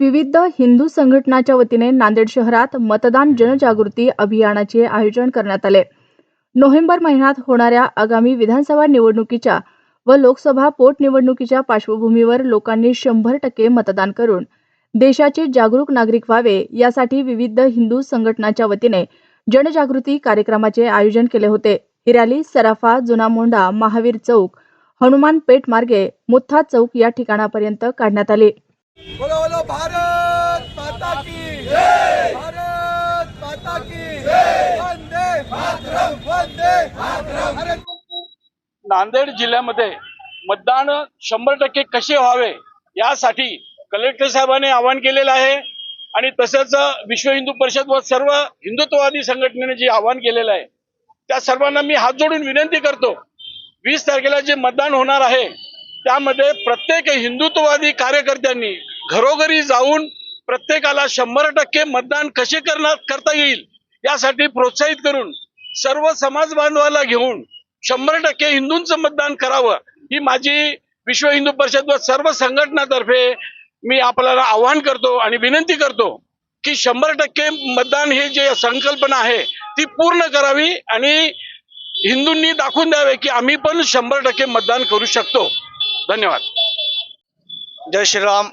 विविध हिंदू संघटनाच्या वतीने नांदेड शहरात मतदान जनजागृती अभियानाचे आयोजन करण्यात आले. नोव्हेंबर महिन्यात होणाऱ्या आगामी विधानसभा निवडणुकीच्या व लोकसभा पोटनिवडणुकीच्या पार्श्वभूमीवर लोकांनी शंभर टक्के मतदान करून देशाचे जागरूक नागरिक व्हावे यासाठी विविध हिंदू संघटनाच्या वतीने जनजागृती कार्यक्रमाचे आयोजन केले होते. ही रॅली सराफा जुना मोंढा महावीर चौक हनुमान पेठ मार्गे मुथा चौक या ठिकाणापर्यंत काढण्यात आली. बोलो बोलो भारत माता की जय। भारत माता की जय। वंदे मातरम वंदे मातरम। नांदेड जिल्ह्यामध्ये मतदान शंभर टक्के कसे व्हावे यासाठी कलेक्टर साहेबांनी आवाहन केलेलं आहे. आणि तसंच विश्व हिंदू परिषद व सर्व हिंदुत्ववादी संघटनेने जे आवाहन केलेलं आहे त्या सर्वांना मी हात जोडून विनंती करतो वीस तारखेला जे मतदान होणार आहे त्यामध्ये प्रत्येक हिंदुत्ववादी कार्यकर्त्यांनी घरोघरी जाऊन प्रत्येकाला शंभर टक्के मतदान कसे करणार करता येईल यासाठी प्रोत्साहित करून सर्व समाज बांधवाला घेऊन शंभर टक्के हिंदूंचं मतदान करावं ही माझी विश्व हिंदू परिषद व सर्व संघटनातर्फे मी आपल्याला आवाहन करतो आणि विनंती करतो की शंभर टक्के मतदान हे जे संकल्पना आहे ती पूर्ण करावी आणि हिंदूंनी दाखवून द्यावे की आम्ही पण शंभर टक्के मतदान करू शकतो. धन्यवाद. जय श्रीराम.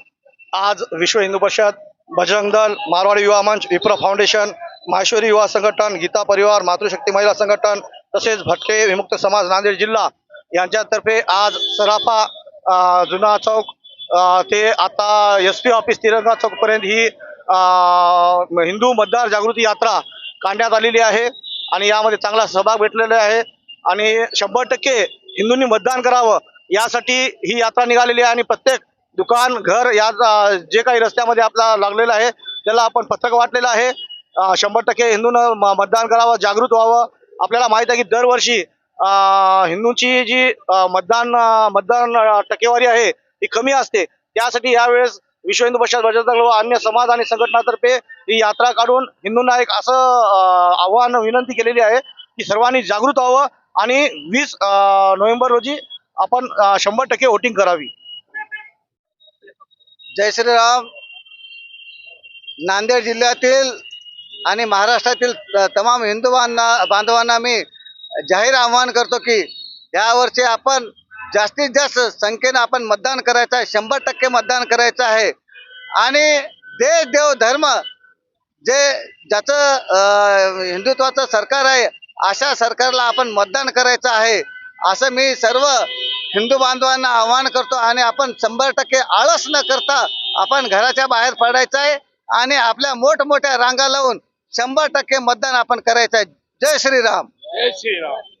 आज विश्व हिंदू परिषद बजरंग दल मारवाडी युवा मंच विप्रो फाउंडेशन माहेश्वरी युवा संघटन गीता परिवार मातृशक्ती महिला संघटन तसेच भटके विमुक्त समाज नांदेड जिल्हा यांच्यातर्फे आज सराफा जुना चौक ते आता एस पी ऑफिस तिरंगा चौकपर्यंत ही हिंदू मतदार जागृती यात्रा काढण्यात आलेली आहे आणि यामध्ये चांगला सहभाग भेटलेला आहे आणि शंभर टक्के हिंदूंनी मतदान करावं यासाठी ही यात्रा निघालेली आहे आणि प्रत्येक दुकान घर या जे काही रस्त्यामध्ये आपला लागलेलं आहे त्याला आपण पथक वाटलेलं आहे. शंभर टक्के हिंदूनं मतदान करावं जागृत व्हावं. आपल्याला माहीत आहे की दरवर्षी हिंदूंची जी मतदान मतदान टक्केवारी आहे ती कमी असते. त्यासाठी यावेळेस विश्व हिंदू परिषद बजरंग व अन्य समाज आणि संघटनातर्फे ही यात्रा काढून हिंदूंना एक असं आव्हान विनंती केलेली आहे की सर्वांनी जागृत व्हावं आणि वीस नोव्हेंबर रोजी आपण शंभर टक्के वोटिंग करावी. जय श्रीराम. नांदेड जिल्ह्यातील आणि महाराष्ट्रातील त- तमाम हिंदू बांधना बांधवांना मी जाहीर आवाहन करतो की यावर्षी आपण जास्तीत जास्त संख्येनं आपण मतदान करायचं आहे. शंभर टक्के मतदान करायचं आहे. आणि देश देव धर्म जे ज्याचं हिंदुत्वाचं सरकार आहे अशा सरकारला आपण मतदान करायचं आहे. असं मी सर्व हिंदू बांधवांना आवाहन करतो आणि आपण शंभर टक्के आळस न करता आपण घराच्या बाहेर पडायचं आहे आणि आपल्या मोठमोठ्या रांगा लावून शंभर टक्के मतदान आपण करायचं आहे. जय श्रीराम. जय श्रीराम.